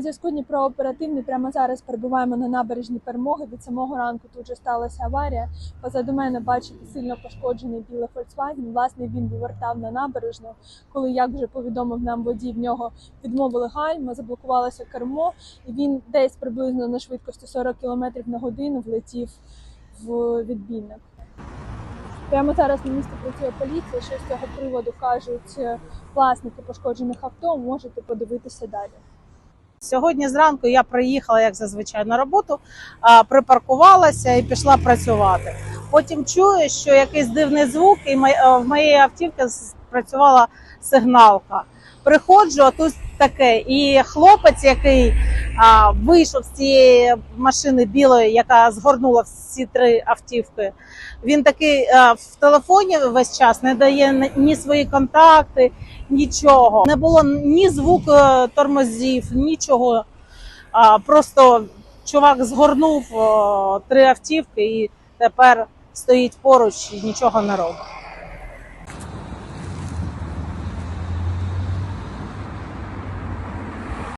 Зв'язку Дніпро оперативний прямо зараз перебуваємо на набережній перемоги. Від самого ранку тут же сталася аварія. Позаду мене бачите сильно пошкоджений білий Volkswagen. Власне він вивертав на набережну. Коли як вже повідомив нам водій, в нього відмовили гальма, заблокувалося кермо, і він десь приблизно на швидкості 40 км на годину влетів в відбійник. Прямо зараз на місці працює поліція. Що з цього приводу кажуть е, власники пошкоджених авто, можете подивитися далі. Сьогодні зранку я приїхала, як зазвичай, на роботу, припаркувалася і пішла працювати. Потім чую, що якийсь дивний звук, і в моєї автівки спрацювала сигналка. Приходжу, а тут таке. І хлопець, який вийшов з цієї машини білої, яка згорнула всі три автівки, він такий в телефоні весь час не дає ні- свої контакти, нічого. Не було ні звуку е, тормозів, нічого. Просто чувак згорнув три автівки і тепер стоїть поруч і нічого не робить.